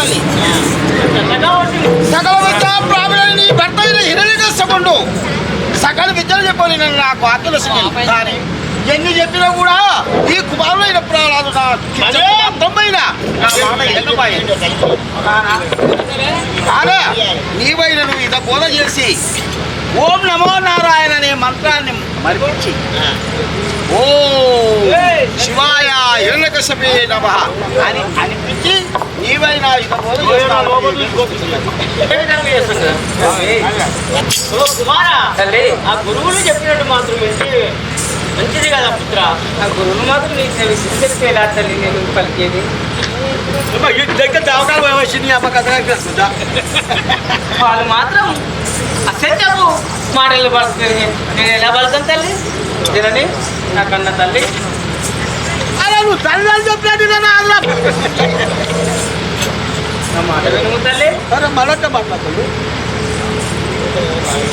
ఉంటుంది సకల విద్య ప్రావీణ్యం నీ భర్త అయిన హిరణ్యకశపుడు సకల విద్యలు చెప్పని నేను నాకు ఆకలిస్తుంది కానీ. ఎన్ని చెప్పినా కూడా ఈ కుమారుడైన ప్రాణాలు తొంభైన నీవైన నువ్వు ఇద బోధ చేసి ఓం నమో నారాయణ అనే మంత్రాన్ని మరిపించి. ఓ శివాయ హిరణ్యకశపే నమ అని అనిపించి నీవైనా? ఓ కుమారా తల్లి. ఆ గురువులు చెప్పినట్టు మాత్రం మంచిది కదా పుత్ర. ఆ గురువులు మాత్రం నీకు ఎలా తల్లి నేను పలికేది. వాళ్ళు మాత్రం అసత్యపు మాటలు పడుతుంది నేను ఎలా పలుతాను తల్లి? తినని నా కన్న తల్లి. అలా నువ్వు తల్లి అని చెప్పినట్టు నేను అలా నా మాట వినుము తల్లి సరే మరొక మాట్లాడుతుంది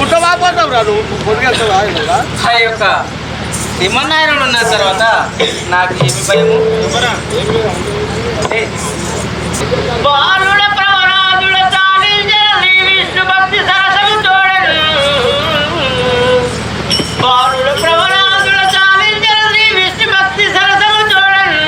ఊట వాపోతావు రా నువ్వు. పొడిగెళ్తావా ఆ యొక్క సింహనాయనుడు ఉన్న తర్వాత. నాకు ఏమి భయము? ఏ, బాలుడ ప్రవరాజుడ చాలించని విష్ణు భక్తి సరసము చూడను. బాలుడ ప్రవరాజుడ చాలించని విష్ణు భక్తి సరసము చూడను.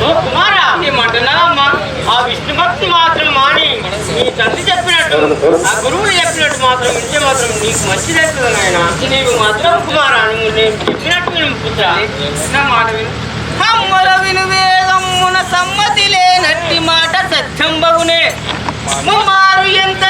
ఓ కుమారా ఈ మాట అమ్మా ఆ విష్ణు భక్తి మాత్రం మాని నీ తండ్రి చెప్పినట్టు ఆ గురువులు చెప్పినట్టు మాత్రం వింటే మాత్రం నీకు మంచిదవుతుంది నాయన. నీవు మాత్రం కుమారా నువ్వు నేను చెప్పినట్టు విను పుత్ర. నా మాట విను. అమ్మల విను సమ్మతి లేనట్టి మాట సత్యం బగునే. ముమ్మారు ఎంత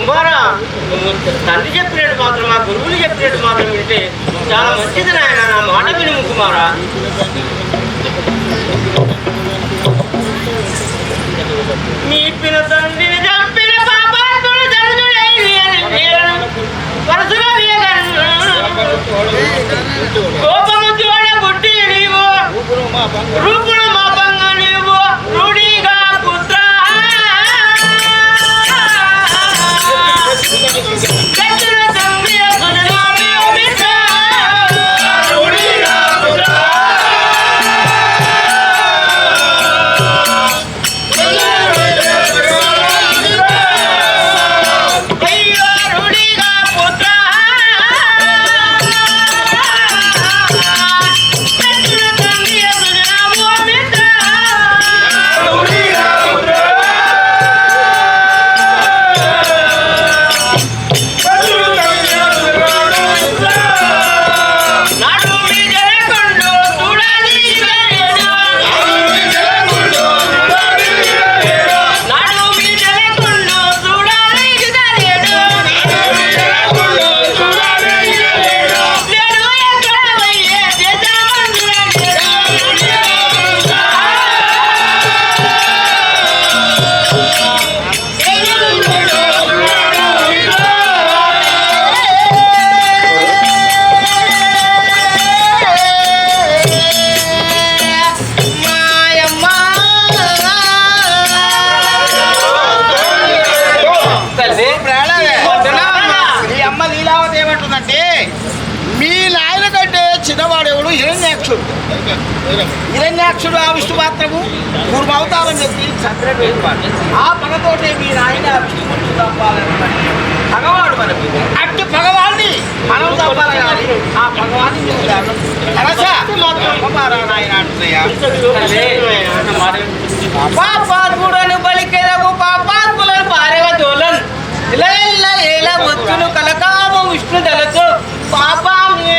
కుమార తండ్రి చెప్పినట్టు మాత్రం మా గురువులు చెప్పినట్టు మాత్రం వింటే చాలా మంచిది నాయన నా మాట విని కుమార. మీ పిన తండ్రిని చంపిన చంద్రుడు ఆ పగతోటే మీ నాయన విష్ణుమూర్తి తప్పాలని పగవాడు మనకి అట్టి పగవాడిని మనం తప్పాలి కానీ ఆ పగవాడిని చూడాలి నాయన పాపాత్ముడను బలికెదగు పాపాత్ములను పారేవ దోలన్ ఇలా ఇలా ఏల కలకాము విష్ణు దళతో పాపామే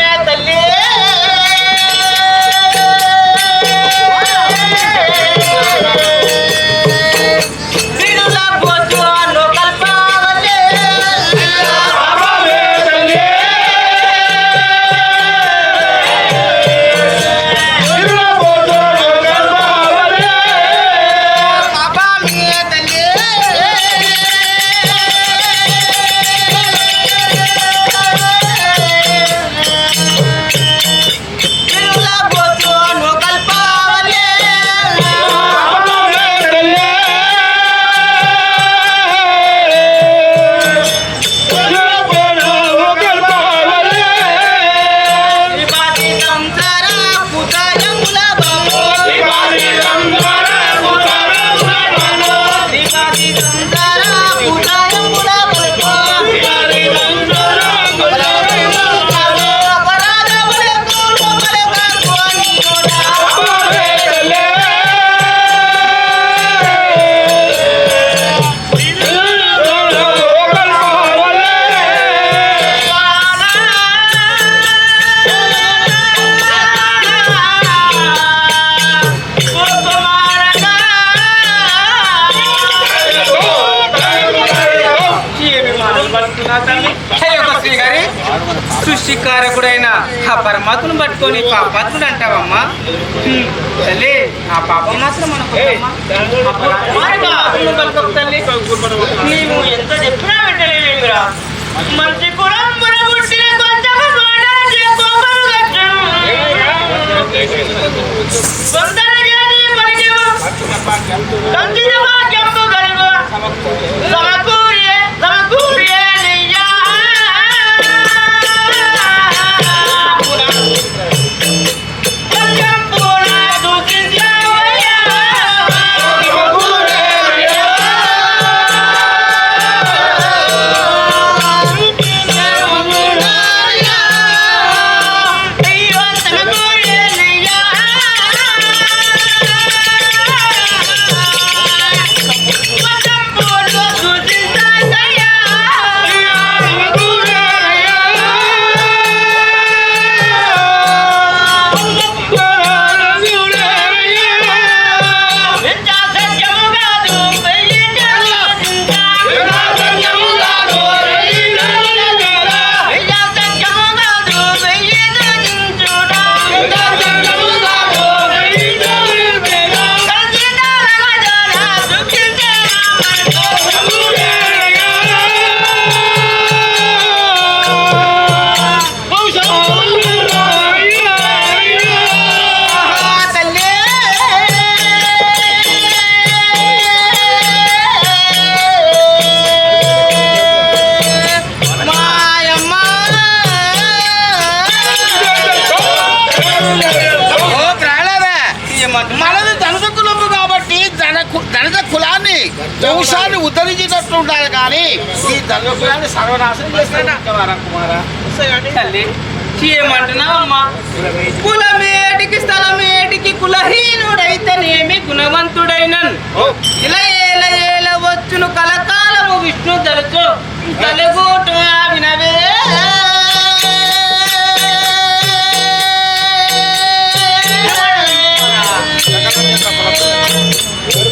సృష్టికారకుడైన ఆ పరమాత్మను పట్టుకొని పాపాత్ముడు అంటావమ్మా తల్లి ఆ పాపం మాత్రం మనకు తల్లి నీవు ఎంత చెప్పినా మంచి కులం చూడడానికి ఈ సర్వనాశనం కుమారా? తల్లి కులమేటికి స్థలమేటికి కులహీనుడైతేనేమి గుణవంతుడైనన్? ఇలా ఏల ఏల వచ్చును కలకాలము విష్ణు తలుచు తలుగూట వినవే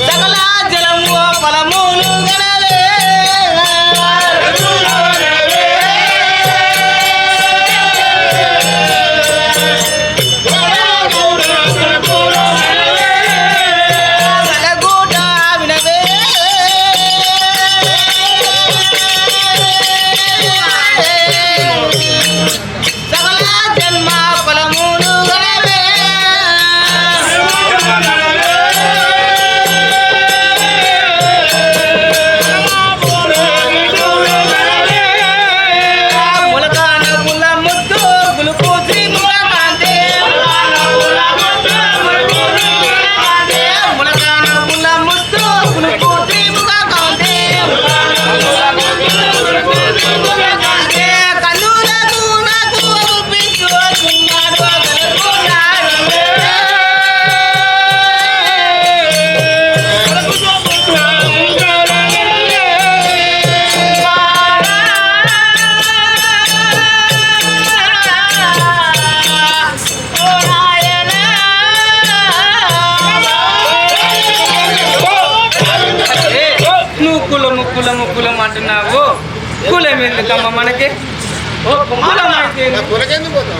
సకల జలము గనవే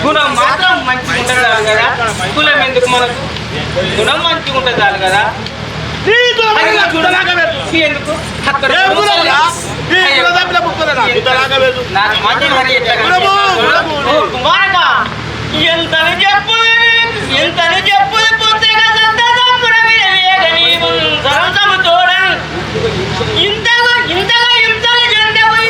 గుణం మాత్రం మంచిగా ఉంటుంది కదా? కులం ఎందుకు మనకు? గుణం మంచిగా ఉంటుంది కదా? ఎందుకు? ఎంతని చెప్పు? ఎంతని చెప్పు? తోడన్. ఇంతగా ఇంతగా ఇంతని జండపోయి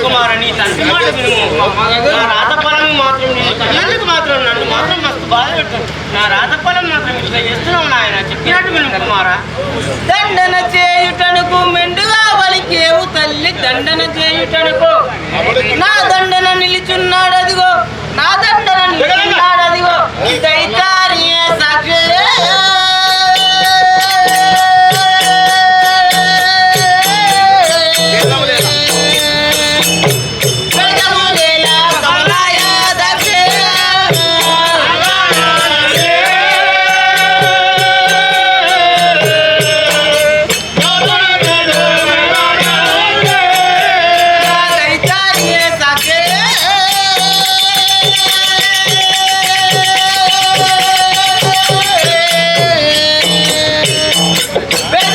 చెప్పినట్టు విను కుమార నీ తండ్రి మాట విను. నా రాత ఫలం మాత్రం నేను మాత్రం నన్ను మాత్రం మస్తు బాధ నా మాత్రం ఇట్లా చేస్తున్నావు నాయన. చెప్పినట్టు విను కుమార. దండన చేయుటనుకు మెండుగా వలికేవు తల్లి. దండన చేయుటనుకు నా దండన నిలిచున్నాడు అదిగో నా దండన నిలిచున్నాడు అదిగో దైతారియే సాక్షి. Better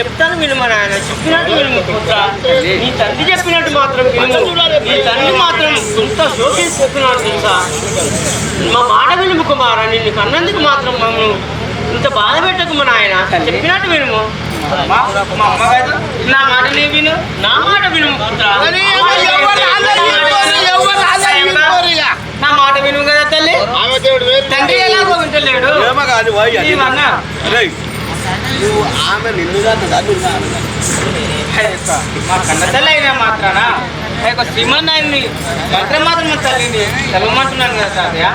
చెప్తాను విను మా నాయన. చెప్పినట్టు విను పుత్ర. నీ తండ్రి చెప్పినట్టు మాత్రం విను. నీ తండ్రి మాత్రం ఇంత శోకిస్తున్నాడు తెలుసా? మా మాట వినుము కుమారా నిన్ను కన్నందుకు మాత్రం మమ్మల్ని ఇంత బాధ పెట్టకు మా నాయన. చెప్పినట్టు వినుము. నా మాట నీ విను. నా మాట విను పుత్ర. నా మాట విను కదా తల్లి? తండ్రి ఎలాగో వింటలేడు ఏమో కాదు నువ్వు ఆమె నిన్నుగా మా కన్న తల్లి అయినా మాత్రాన శ్రీమన్ ఆయన్ని మాత్రం మాత్రం తల్లిని చదవమంటున్నాను కదా తాతయ్య?